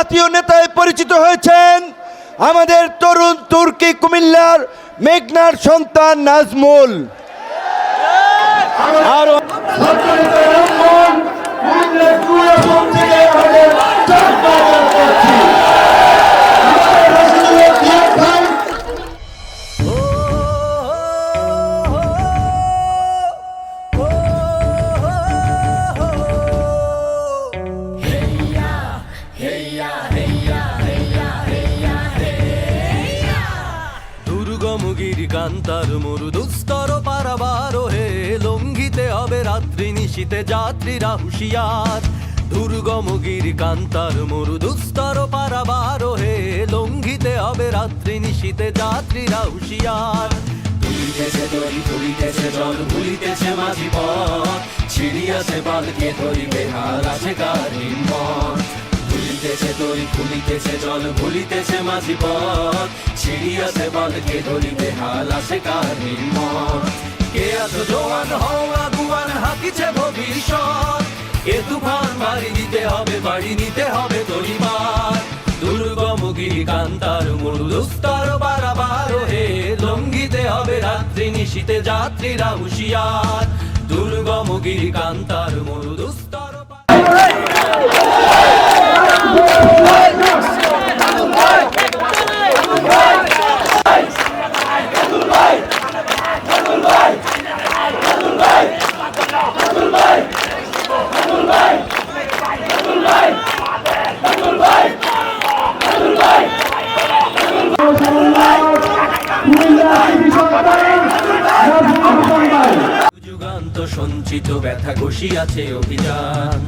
জাতীয় নেতায় পরিচিত হয়েছেন আমাদের তরুণ তুর্কি কুমিল্লার মেঘনার সন্তান নাজমুল। আরও দুর্গমগিরি কান্তার মরু দুস্তর পারাবার হে লঙ্ঘিতে হবে রাত্রি নিশীতে যাত্রীরা হুঁশিয়ার। দুর্গমগিরি কান্তার মরু দুস্তর পারাবার হে লঙ্ঘিতে হবে রাত্রি নিশীতে যাত্রীরা হুঁশিয়ার। তুলিতেছে দড়ি, তুলিতেছে জল ভুলিতেছে মাঝি পথ। ছিড়িয়াছে পালকে ধরিবে মন ভুলিতেছে দড়ি, ফুলিতেছে জল, ভুলিতেছে মাঝি পথ। ছিড়িয়াছে বালকে ধরিবে হাল আছে মন কে আছো জোয়ান হও আগুয়ান হাকিছে ভবিষ্যৎ? এ তুফান, বাড়ি দিতে হবে, বাড়ি নিতে হবে তরিবার দুর্গমগিরি কান্তার মরু দুস্তর বারাবার হে লঙ্ঘিতে হবে রাত্রি, নিশীতে যাত্রীরা হুঁশিয়ার। দুর্গমগিরি কান্তার মরু সঞ্চিত ব্যথা ঘষিয়াছে অভিযান।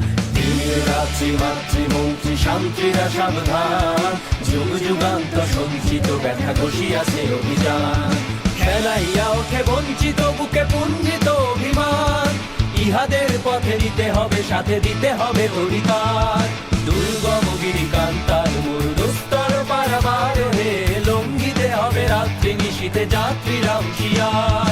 মাতৃমন্ত্রী, শান্তিরা সাবধান। যুগ, যুগান্ত সঞ্চিত ব্যথা ঘষিয়াছে অভিযান। খেলাইয়া ওঠে বঞ্চিত, বুকে পুঞ্জিত অভিমান। ইহাদের পথে নিতে হবে, সাথে দিতে হবে অধিকার দুর্গম গিরি কান্তার মূল দুস্তর পারাবার হে হবে রাত্রি নিশীতে যাত্রীরা হুঁশিয়ার।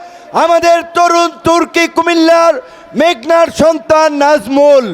আমাদের তরুণ তুর্কি কুমিল্লার মেঘনার সন্তান নাজমুল।